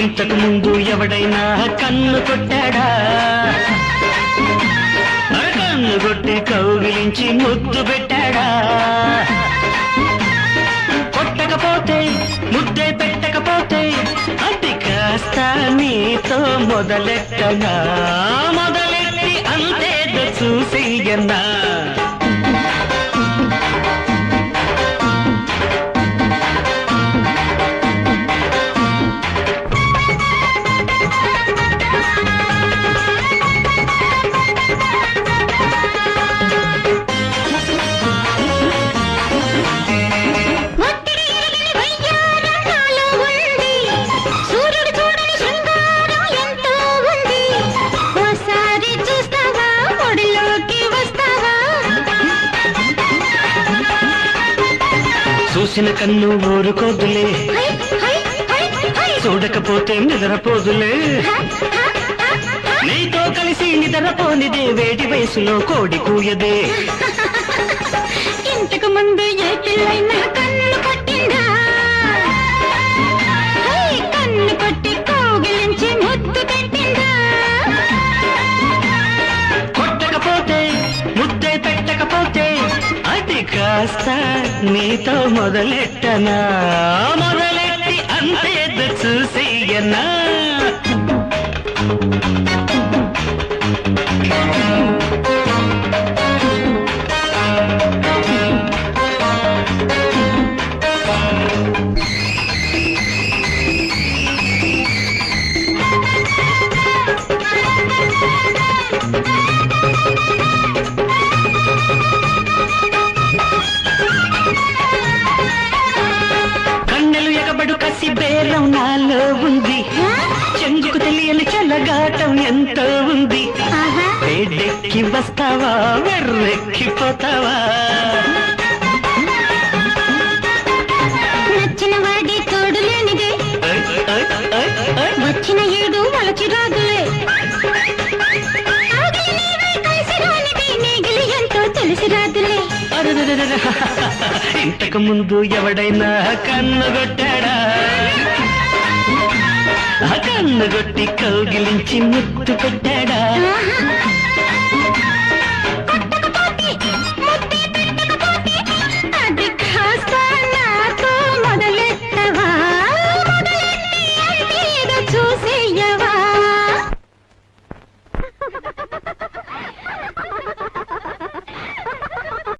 ఇంతకు ముందు ఎవడైనా కన్ను కొట్టాడా? కన్ను కొట్టి కౌగిలించి ముద్దు పెట్టాడా? కొట్టకపోతే ముద్దే పెట్టకపోతే అది కాస్త నీతో మొదలెట్టనా? మొదలెట్టి అంతే చూసి ఎన్నా? చూసిన కన్ను ఊరుకోదులే. చూడకపోతే నిద్రపోదులే. నీతో కలిసి నిద్రపోనిదే వేడి వయసులో కోడి కూయదే కాస్త నీతో మొదలెట్టనా? మొదలెట్టి అంతేదో చూసేయనా? ఎగబడు కసి బేరం నాలో ఉంది. చెంగుకు తెలియని చెలగాటం ఎంతో ఉంది. వేడెక్కి వస్తావా వెర్రెక్కిపోతావా? నచ్చిన వాడి తోడు లేనిదే. వచ్చిన ఏడు వలచి రాదులే. తెలిసి. ఇంతకు ముందు ఎవడైనా కన్ను కొట్టాడా కౌగిలించి ముద్దు పెట్టాడా?